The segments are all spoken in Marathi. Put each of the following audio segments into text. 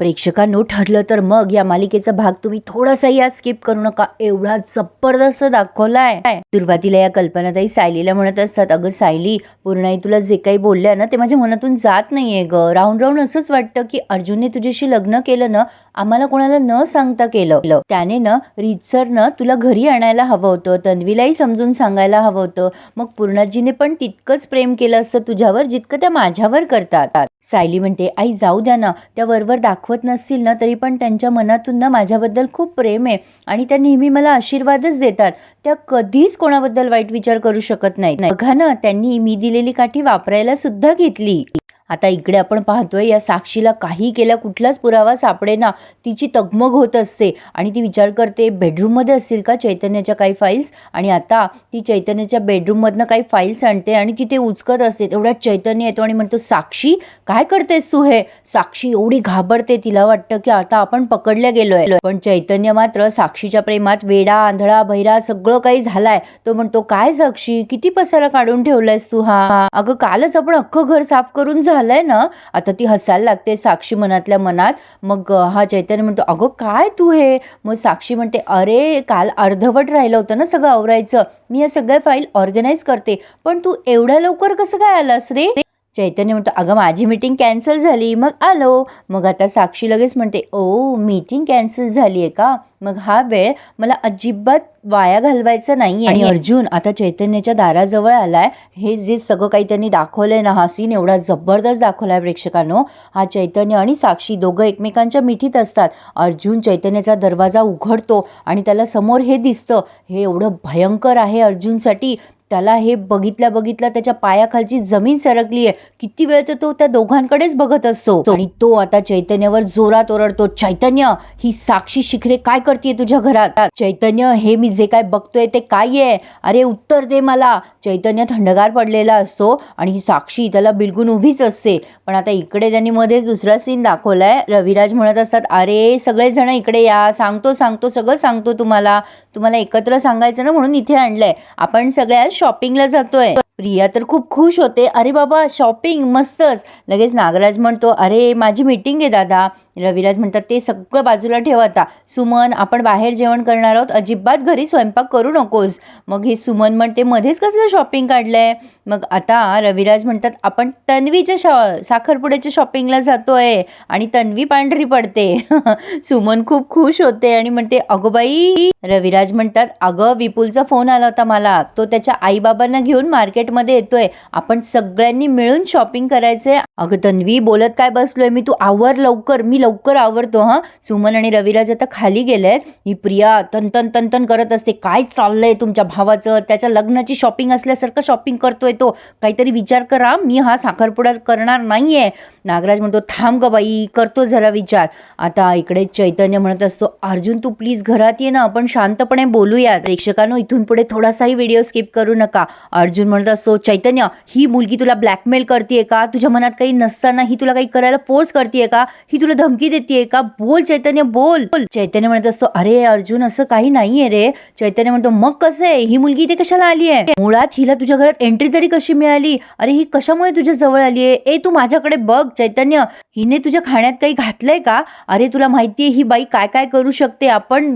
प्रेक्षकांनो ठरलं तर मग या मालिकेचा भाग तुम्ही थोडासाही आज स्किप करू नका. एवढा जबरदस्त दाखवलाय. सुरुवातीला या कल्पनाताई सायलीला म्हणत असतात अगं सायली पूर्णाई तुला जे काही बोलल्या ना ते माझ्या मनातून जात नाहीये ग. राहून राऊंड असंच वाटतं की अर्जुनने तुझ्याशी लग्न केलं ना आम्हाला कोणाला न सांगता केलं. त्याने ना रीतसरनं तुला घरी आणायला हवं होतं तन्वीलाही समजून सांगायला हवं होतं. मग पूर्णाजीने पण तितकंच प्रेम केलं असतं तुझ्यावर जितकं त्या माझ्यावर करतात. सायली म्हणते आई जाऊ द्या ना त्या वरवर दाखवत नसतील ना तरी पण त्यांच्या मनातून ना माझ्याबद्दल खूप प्रेम आहे आणि त्या नेहमी मला आशीर्वादच देतात. त्या कधीच कोणाबद्दल वाईट विचार करू शकत नाही बघा ना त्यांनी मी दिलेली काठी वापरायला सुद्धा घेतली. आता इकडे आपण पाहतोय या साक्षीला काही केल्या कुठलाच पुरावा सापडेना. तिची तगमग होत असते. आणि ती विचार करते बेडरूममध्ये असतील का चैतन्याच्या काही फाईल्स आणि आता ती चैतन्याच्या बेडरूममधनं काही फाईल्स आणते आणि तिथे उचकत असते. तेवढ्यात चैतन्य येतो आणि म्हणतो साक्षी काय करतेस तू हे? साक्षी एवढी घाबरते. तिला वाटतं की आता आपण पकडल्या गेलोय. पण चैतन्य मात्र साक्षीच्या प्रेमात वेडा आंधळा बहिरा सगळं काही झालाय. तो म्हणतो काय साक्षी किती पसारा काढून ठेवलायस तू हा? अगं कालच आपण अख्खं घर साफ करून झालंय ना आता ती हसायला लागते साक्षी मनातल्या मनात. मग हा चैतन्य म्हणतो अगं काय तू हे? मग साक्षी म्हणते अरे काल अर्धवट राहिलं होतं ना सगळं आवरायचं. मी या सगळ्या फाईल ऑर्गनाईज करते. पण तू एवढ्या लवकर कसं काय आलास रे? चैतन्य म्हणतो अगं माझी मीटिंग कॅन्सल झाली. मग आलो. मग आता साक्षी लगेच म्हणते ओ मीटिंग कॅन्सल झाली आहे का? मग हा वेळ मला अजिबात वाया घालवायचा नाही आणि अर्जुन आता चैतन्याच्या दाराजवळ आलाय. हे जे सगळं काही त्यांनी दाखवलंय ना हा सीन एवढा जबरदस्त दाखवलाय प्रेक्षकांनो. हा चैतन्य आणि साक्षी दोघं एकमेकांच्या मिठीत असतात. अर्जुन चैतन्याचा दरवाजा उघडतो आणि त्याला समोर हे दिसतं. हे एवढं भयंकर आहे अर्जुनसाठी. त्याला हे बघितल्या बघितल्या त्याच्या पायाखालची जमीन सरकली आहे किती वेळ तर तो त्या दोघांकडेच बघत असतो. आणि तो आता चैतन्यावर जोरात ओरडतो चैतन्य ही साक्षी शिखरे काय करते तुझ्या घरात? चैतन्य हे मी जे काय बघतोय ते काय आहे अरे उत्तर दे मला. चैतन्य थंडगार पडलेला असतो आणि ही साक्षी त्याला बिलगून उभीच असते. पण आता इकडे त्यांनी मध्येच दुसरा सीन दाखवलाय. रविराज म्हणत असतात अरे सगळेजण इकडे या. सांगतो सांगतो सगळं सांगतो तुम्हाला. तुम्हाला एकत्र सांगायचं ना म्हणून इथे आणलंय. आपण सगळ्या शॉपिंगला जातोय. प्रिया तर खूप खुश होते. अरे बाबा शॉपिंग मस्तच. लगेच नागराज म्हणतो अरे माझी मीटिंग आहे दादा. रविराज म्हणतात ते सगळं बाजूला ठेव आता. सुमन आपण बाहेर जेवण करणार आहोत. अजिबात घरी स्वयंपाक करू नकोस. मग हे सुमन म्हणते मध्येच कसलं शॉपिंग काढलंय? मग आता रविराज म्हणतात आपण तन्वीच्या शॉ साखरपुड्याच्या शॉपिंगला जातोय आणि तन्वी पांढरी पडते. सुमन खूप खुश होते आणि म्हणते अगो बाई. रविराज म्हणतात अगं विपुलचा फोन आला होता मला. तो त्याच्या आईबाबांना घेऊन मार्केट मार्केटमध्ये येतोय. आपण सगळ्यांनी मिळून शॉपिंग करायचंय. अगं तन्वी बोलत काय बसलोय? मी तू आवर लवकर मी लवकर आवरतो हां? सुमन आणि रविराज आता खाली गेले ही प्रिया तनतन तनतन करत असते. काय चाललंय तुमच्या भावाचं? त्याच्या लग्नाची शॉपिंग असल्यासारखं शॉपिंग करतोय तो. काहीतरी विचार करा. मी हा साखरपुडा करणार नाहीये. नागराज म्हणतो थांब ग बाई करतो जरा विचार. आता इकडे चैतन्य म्हणत असतो अर्जुन तू प्लीज घरात ये ना. आपण शांतपणे बोलूया प्रेक्षकांनो इथून पुढे थोडासाही व्हिडिओ स्किप करू नका. अर्जुन म्हणत असतो चैतन्य ही मुलगी तुला ब्लॅकमेल करते का? तुझ्या मनात काही नसताना ही तुला काही करायला फोर्स करते का? ही तुला धमकी देते का? बोल चैतन्य बोल. बोल. चैतन्य म्हणत असतो अरे अर्जुन असं काही नाहीये रे. चैतन्य म्हणतो मग कसं आहे? ही मुलगी इथे कशाला आली आहे? मुळात हिला तुझ्या घरात एंट्री तरी कशी मिळाली? अरे ही कशामुळे तुझ्या जवळ आली आहे? ए तू माझ्याकडे बघ चैतन्य. हिने तुझ्या खाण्यात काही घातलंय का? अरे तुला माहितीये ही बाई काय काय करू शकते? आपण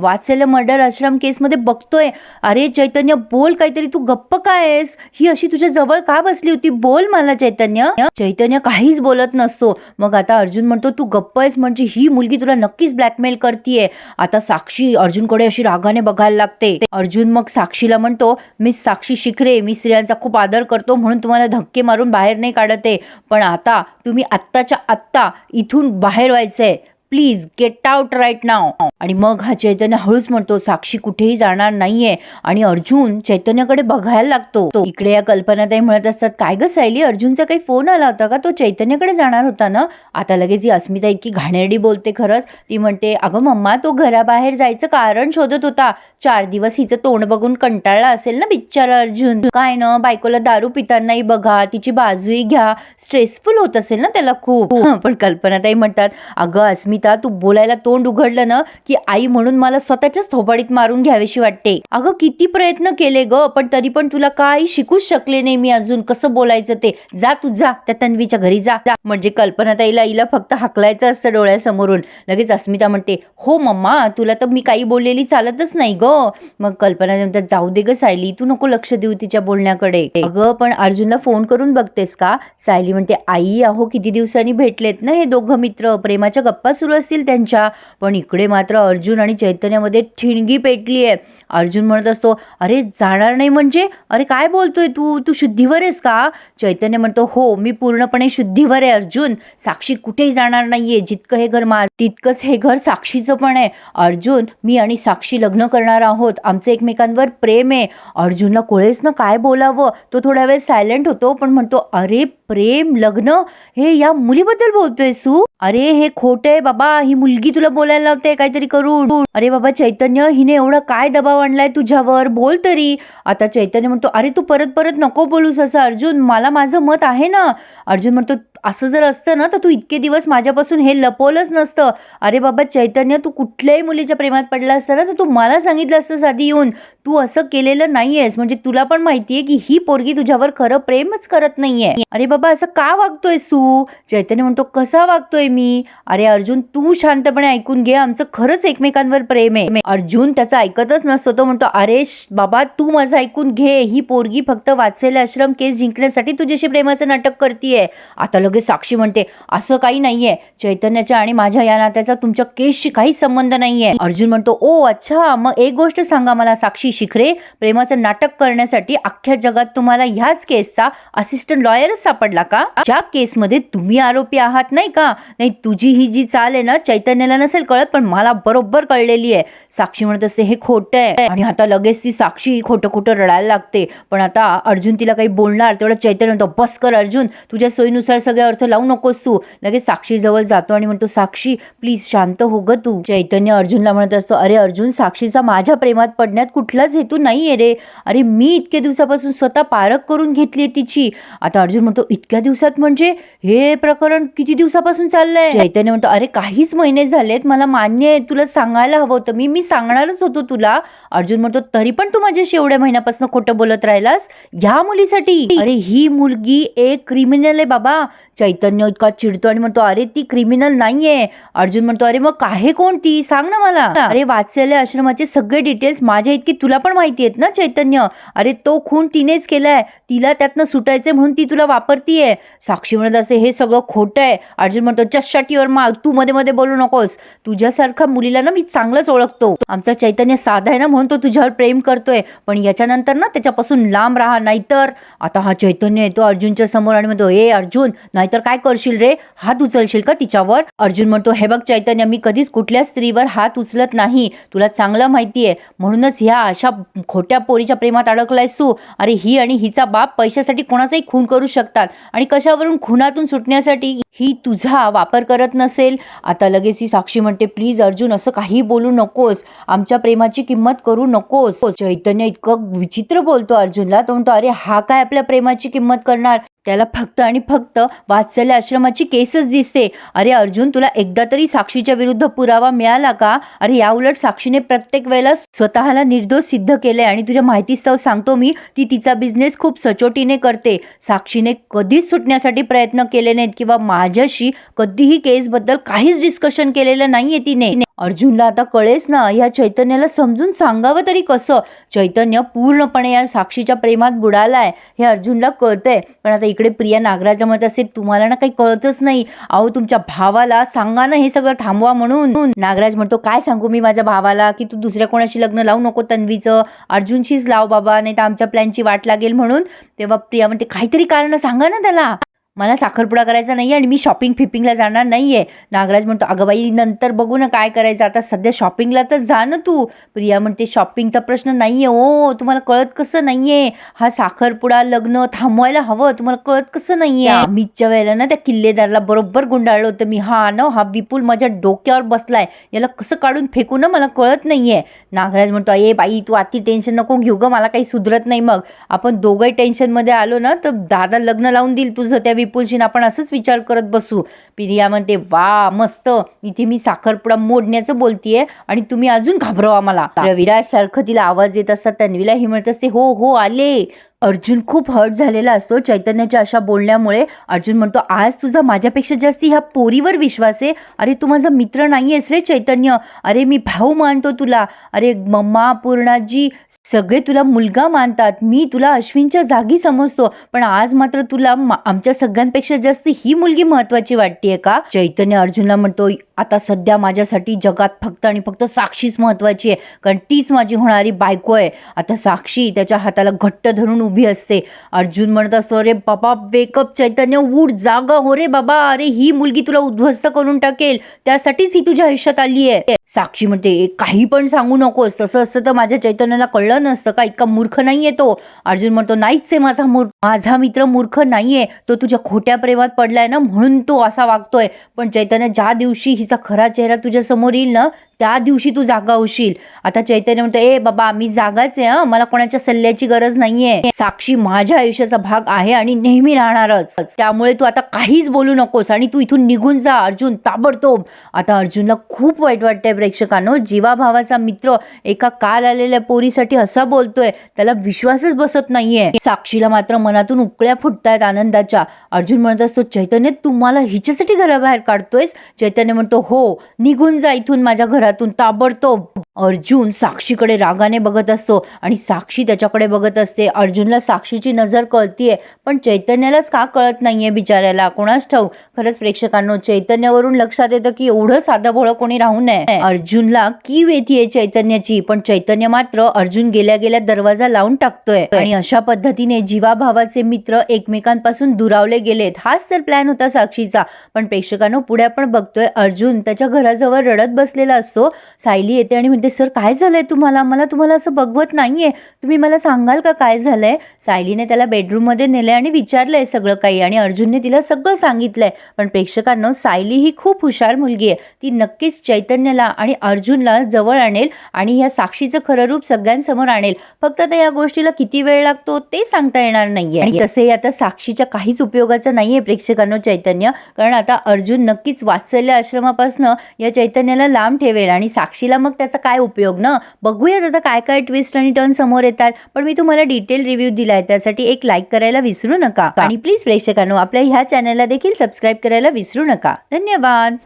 वाचलेलं मर्डर आश्रम केसमध्ये बघतोय. अरे चैतन्य बोल काहीतरी. तू गप्प काय आहेस? ही अशी तुझ्या जवळ का बसली होती? बोल मला चैतन्य. चैतन्य काहीच बोलत नसतो. मग आता अर्जुन म्हणतो तू गप्प आहेस म्हणजे ही मुलगी तुला नक्कीच ब्लॅकमेल करतीये. आता साक्षी अर्जुनकडे अशी रागाने बघायला लागते. अर्जुन मग साक्षीला म्हणतो मी साक्षी शिखरे मी स्त्रियांचा खूप आदर करतो म्हणून तुम्हाला धक्के मारून बाहेर नाही काढत. आहे पण आता तुम्ही आत्ताच्या आत्ता इथून बाहेर व्हायचंय. प्लीज गेट आउट राईट नाव आणि मग हा चैतन्य हळूच म्हणतो साक्षी कुठेही जाणार नाहीये. आणि अर्जुन चैतन्याकडे बघायला लागतो. तो इकडे या कल्पनाताई म्हणत असतात काय ग सायली अर्जुनचा काही फोन आला होता का? तो चैतन्याकडे जाणार होता ना? आता लगेच ही अस्मिता इतकी घाणेरडी बोलते खरंच. ती म्हणते अगं मम्मा तो घराबाहेर जायचं कारण शोधत होता. चार दिवस हिचं तोंड बघून कंटाळला असेल ना बिचारा अर्जुन? काय ना बायकोला दारू पितानाही बघा तिची बाजूही घ्या. स्ट्रेसफुल होत असेल ना त्याला खूप. पण कल्पनाताई म्हणतात अगं अस्मिता अस्मिता तू बोलायला तोंड उघडलं ना की आई म्हणून मला स्वतःच्याच थोबाडीत मारून घ्यावीशी वाटते. अगं किती प्रयत्न केले ग पण तरी पण तुला काही शिकूच शकले नाही मी अजून. कसं बोलायचं ते? जा तू जा. त्या तन्वीच्या घरी जा. जा. म्हणजे कल्पनाताईला हिला फक्त हाकलायचं असतं डोळ्यासमोरून. लगेच अस्मिता म्हणते हो मम्मा तुला तर मी काही बोललेली चालतच नाही ग. मग कल्पना म्हणतात जाऊ दे ग सायली तू नको लक्ष देऊ तिच्या बोलण्याकडे. अगं पण अर्जुनला फोन करून बघतेस का? सायली म्हणते आई अहो किती दिवसांनी भेटलेत ना हे दोघं मित्र? प्रेमाच्या गप्पा सुरू असतील त्यांच्या. पण इकडे मात्र अर्जुन आणि चैतन्यामध्ये ठिणगी पेटली आहे. अर्जुन म्हणत असतो अरे जाणार नाही म्हणजे? अरे काय बोलतोय तू? तू शुद्धीवर आहेस का? चैतन्य म्हणतो हो मी पूर्णपणे शुद्धीवर आहे अर्जुन. साक्षी कुठेही जाणार नाहीये. जितकं हे घर मा तितकंच हे घर साक्षीचं पण आहे. अर्जुन मी आणि साक्षी लग्न करणार आहोत. आमचं एकमेकांवर प्रेम आहे. अर्जुनला कोळेच ना काय बोलावं? तो थोडा वेळ सायलेंट होतो पण म्हणतो अरे प्रेम लग्न हे या मुलीबद्दल बोलतोय सू. अरे हे खोट आहे बाबा. ही मुलगी तुला बोलायला लावते काहीतरी करू अरे बाबा चैतन्य हिने एवढा काय दबाव आणलाय तुझ्यावर? बोल तरी. आता चैतन्य म्हणतो अरे तू परत परत नको बोलूस असं. अर्जुन मला माझं मत आहे ना. अर्जुन म्हणतो असं जर असतं ना तर तू इतके दिवस माझ्यापासून हे लपवलंच नसतं. अरे बाबा चैतन्य तू कुठल्याही मुलीच्या प्रेमात पडला असता ना तर तू मला सांगितलं असतं आधी येऊन. तू असं केलेलं नाहीयेस. म्हणजे तुला पण माहितीये की ही पोरगी तुझ्यावर खरं प्रेमच करत नाहीये. अरे बाबा असं का वागतोयस तू? चैतन्य म्हणतो कसा वागतोय मी? अरे अर्जुन तू शांतपणे ऐकून घे. आमचं खरंच एकमेकांवर प्रेम आहे. अर्जुन त्याचं ऐकतच नसतो. तो म्हणतो अरे बाबा तू माझं ऐकून घे. ही पोरगी फक्त वाचलेले आश्रम केस जिंकण्यासाठी तुझ्याशी प्रेमाचं नाटक करतीये. आता लगेच साक्षी म्हणते असं काही नाहीये. चैतन्याच्या आणि माझ्या या नात्याचा तुमच्या केसशी काहीच संबंध नाहीये. अर्जुन म्हणतो ओ अच्छा. मग एक गोष्ट सांगा मला साक्षी शिखरे. प्रेमाचं नाटक करण्यासाठी अख्ख्या जगात तुम्हाला ह्याच केसचा असिस्टंट लॉयरच सापडला का? ज्या केसमध्ये तुम्ही आरोपी आहात नाही का? नाही तुझी ही जी चाल आहे ना चैतन्याला नसेल कळत पण मला बरोबर कळलेली आहे. साक्षी म्हणत असते हे खोटं आहे. आणि आता लगेच ती साक्षी खोटं खोटं रडायला लागते. पण आता अर्जुन तिला काही बोलणार तेवढं चैतन्य म्हणतो बस कर अर्जुन. तुझ्या सोयीनुसार सगळे अर्थ लावू नकोस तू. लगेच साक्षीजवळ जातो आणि म्हणतो साक्षी प्लीज शांत हो ग तू. चैतन्य अर्जुनला म्हणत असतो अरे अर्जुन साक्षीचा माझ्या प्रेमात पडण्यात कुठलाच हेतू नाहीये रे. अरे मी इतक्या दिवसापासून स्वतः पारख करून घेतली तिची. आता अर्जुन म्हणतो इतक्या दिवसात म्हणजे? हे प्रकरण किती दिवसापासून चाललंय? चैतन्य म्हणतो अरे काहीच महिने झालेत मला मान्य आहे तुला सांगायला हवं होतं. मी मी सांगणारच होतो तुला. अर्जुन म्हणतो तरी पण तू माझ्याशी एवढ्या महिन्यापासून खोटं बोलत राहिलास? ह्या मुलीसाठी? अरे ही मुलगी एक क्रिमिनल आहे बाबा. चैतन्य इतका चिडतो आणि म्हणतो अरे ती क्रिमिनल नाहीये. अर्जुन म्हणतो अरे मग काय कोण ती? सांग ना मला. अरे वात्सल्य आश्रमाचे सगळे डिटेल्स माझ्या इतकी तुला पण माहिती आहेत ना चैतन्य? अरे तो खून तिनेच केलाय. तिला त्यातनं सुटायचंय म्हणून ती तुला वापरतीये. साक्षी म्हणत असते हे सगळं खोटं आहे. अर्जुन म्हणतो चष्टाटीवर माग तू मध्ये मध्ये बोलू नकोस. तुझ्यासारख्या मुलीला ना मी चांगलंच ओळखतो. आमचा चैतन्य साधा आहे ना म्हणून तो तुझ्यावर प्रेम करतोय. पण याच्यानंतर ना त्याच्यापासून लांब राहा नाहीतर आता हा चैतन्य येतो अर्जुनच्या समोर आणि म्हणतो ए अर्जुन नाहीतर काय करशील रे? हात उचलशील का तिच्यावर? अर्जुन म्हणतो हे बघ चैतन्य मी कधीच कुठल्या स्त्रीवर हात उचलत नाही. तुला चांगलं माहितीये. म्हणूनच ह्या अशा खोट्या पोरीच्या प्रेमात अडकलायस तू. अरे ही आणि हिचा बाप पैशासाठी कोणाचाही खून करू शकतात. आणि कशावरून खुनातून सुटण्यासाठी ही तुझा वापर करत नसेल? आता लगेच ही साक्षी म्हणते प्लीज अर्जुन असं काही बोलू नकोस. आमच्या प्रेमाची किंमत करू नकोस. चैतन्य इतकं विचित्र बोलतो अर्जुनला. तो म्हणतो अरे हा काय आपल्या प्रेमाची किंमत करणार? त्याला फक्त आणि फक्त वात्सल्य आश्रमाची केसच दिसते. अरे अर्जुन तुला एकदा तरी साक्षीच्या विरुद्ध पुरावा मिळाला का? अरे याउलट साक्षीने प्रत्येक वेळेला स्वतःला निर्दोष सिद्ध केलंय आणि तुझ्या माहितीस्तव सांगतो मी ती तिचा बिझनेस खूप सचोटीने करते. साक्षीने कधीच सुटण्यासाठी प्रयत्न केले नाहीत किंवा माझ्याशी कधीही केसबद्दल काहीच डिस्कशन केलेलं नाहीये तिने. अर्जुनला आता कळेच ना या चैतन्याला समजून सांगावं तरी कसं? चैतन्य पूर्णपणे या साक्षीच्या प्रेमात बुडालाय हे अर्जुनला कळतंय. पण आता इकडे प्रिया नागराजा म्हणत असते तुम्हाला ना काही कळतच नाही. अहो तुमच्या भावाला सांगा ना हे सगळं थांबवा म्हणून. नागराज म्हणतो काय सांगू मी माझ्या भावाला की तू दुसऱ्या कोणाशी लग्न लावू नको तन्वीचं? अर्जुनशीच लाव बाबा नाही तर आमच्या प्लॅनची वाट लागेल म्हणून. तेव्हा प्रिया म्हणते काहीतरी कारण सांगा ना त्याला. मला साखरपुडा करायचा नाही आणि मी शॉपिंग फिपिंगला जाणार नाहीये. नागराज म्हणतो अगं बाई नंतर बघू ना काय करायचं. आता सध्या शॉपिंगला तर जा ना तू. प्रिया म्हणते शॉपिंगचा प्रश्न नाहीये ओ तुम्हाला कळत कसं नाहीये? हा साखरपुडा लग्न थांबवायला हवं तुम्हाला कळत कसं नाहीये? अमितच्या वेळेला ना त्या किल्लेदारला बरोबर गुंडाळलं होतं. मी हा ना हा विपुल माझ्या डोक्यावर बसलाय. याला कसं काढून फेकू ना? मला कळत नाहीये. नागराज म्हणतो ए बाई तू अति टेन्शन नको घेऊ ग मला काही सुधरत नाही मग. आपण दोघंही टेन्शनमध्ये आलो ना तर दादा लग्न लावून देईल तुझं त्या विपुलशी आपण असंच विचार करत बसू. प्रिया म्हणते वा मस्त. इथे मी साखरपुडा मोडण्याचं बोलतीये आणि तुम्ही अजून घाबरवा मला. रविराज सारखं तिला आवाज येत असतात. तन्वीला ही म्हणत असते हो हो आले. अर्जुन खूप हर्ट झालेला असतो. चैतन्याच्या अशा बोलण्यामुळे अर्जुन म्हणतो आज तुझा माझ्यापेक्षा जास्त ह्या पोरीवर विश्वास आहे. अरे तू माझा मित्र नाही आहेस रे चैतन्य. अरे मी भाऊ मानतो तुला. अरे मम्मा पूर्णाजी सगळे तुला मुलगा मानतात. मी तुला अश्विनच्या जागी समजतो. पण आज मात्र तुला मा- आमच्या सगळ्यांपेक्षा जास्त ही मुलगी महत्वाची वाटतेय का? चैतन्य अर्जुनला म्हणतो आता सध्या माझ्यासाठी जगात फक्त आणि फक्त साक्षीच महत्वाची आहे. कारण तीच माझी होणारी बायको आहे. आता साक्षी त्याच्या हाताला घट्ट धरून उभी असते. अर्जुन म्हणत असतो अरे बाबा वेकअप चैतन्य उठ जागा हो रे बाबा. अरे ही मुलगी तुला उद्ध्वस्त करून टाकेल. त्यासाठीच ही तुझ्या आयुष्यात आली आहे साक्षी म्हणते काही पण सांगू नकोस. तसं असतं तर माझ्या चैतन्याला कळलं नसतं का? इतका मूर्ख नाहीये तो. अर्जुन म्हणतो नाहीच आहे माझा मूर्ख. माझा मित्र मूर्ख नाहीये. तो तुझ्या खोट्या प्रेमात पडलाय ना म्हणून तो असा वागतोय. पण चैतन्य ज्या दिवशी हिचा खरा चेहरा तुझ्या समोर येईल ना त्या दिवशी तू जागा होशील आता चैतन्य म्हणतो ए बाबा मी जागाच आहे मला कोणाच्या सल्ल्याची गरज नाहीये. साक्षी माझ्या आयुष्याचा भाग आहे आणि नेहमी राहणारच. त्यामुळे तू आता काहीच बोलू नकोस आणि तू इथून निघून जा अर्जुन. ताबडतोब. आता अर्जुनला खूप वाईट वाटतंय. प्रेक्षकांनो जीवाभावाचा मित्र एका काल आलेल्या पोरीसाठी असा बोलतोय त्याला विश्वासच बसत नाहीये. साक्षीला मात्र मनातून उकळ्या फुटतायत आनंदाच्या. अर्जुन म्हणत असतो चैतन्य तुम्हाला हिच्यासाठी घराबाहेर काढतोयस? चैतन्य म्हणतो हो निघून जा इथून माझ्या घरातून ताबडतोब. अर्जुन साक्षीकडे रागाने बघत असतो आणि साक्षी त्याच्याकडे बघत असते. अर्जुनला साक्षीची नजर कळतीये पण चैतन्यालाच का कळत नाहीये बिचाऱ्याला? कोणाच ठाऊ खरंच प्रेक्षकांनो चैतन्यावरून लक्षात येतं की एवढं साधं भोळं कोणी राहू नये. अर्जुनला की येते चैतन्याची? पण चैतन्य मात्र अर्जुन गेल्या गेल्या दरवाजा लावून टाकतोय. आणि अशा पद्धतीने जीवाभावाचे मित्र एकमेकांपासून दुरावले गेलेत. हाच तर प्लॅन होता साक्षीचा. पण प्रेक्षकांनो पुढे आपण बघतोय अर्जुन त्याच्या घराजवळ रडत बसलेला असतो. सायली येते आणि म्हणते सर काय झालंय तुम्हाला? मला तुम्हाला असं बघवत नाहीये. तुम्ही मला सांगाल का काय झालंय? सायलीने त्याला बेडरूममध्ये नेलं आणि विचारलंय सगळं काही आणि अर्जुनने तिला सगळं सांगितलंय. पण प्रेक्षकांनो सायली ही खूप हुशार मुलगी आहे. ती नक्कीच चैतन्यला आणि अर्जुनला जवळ आणेल आणि या साक्षीचं खरं रूप सगळ्यांसमोर आणेल. फक्त आता या गोष्टीला किती वेळ लागतो ते सांगता येणार नाहीये. आणि तसे आता साक्षीच्या काहीच उपयोगाचं नाहीये प्रेक्षकांनो चैतन्य. कारण आता अर्जुन नक्कीच वाचलेल्या आश्रमापासनं या चैतन्याला लांब ठेवेल आणि साक्षीला मग त्याचा काय उपयोग ना? बघूयात आता काय काय ट्विस्ट आणि टर्न समोर येतात. पण मी तुम्हाला डिटेल रिव्ह्यू दिलाय त्यासाठी एक लाईक करायला विसरू नका. आणि प्लीज प्रेक्षकांनो आपल्या ह्या चॅनलला देखील सबस्क्राईब करायला विसरू नका. धन्यवाद!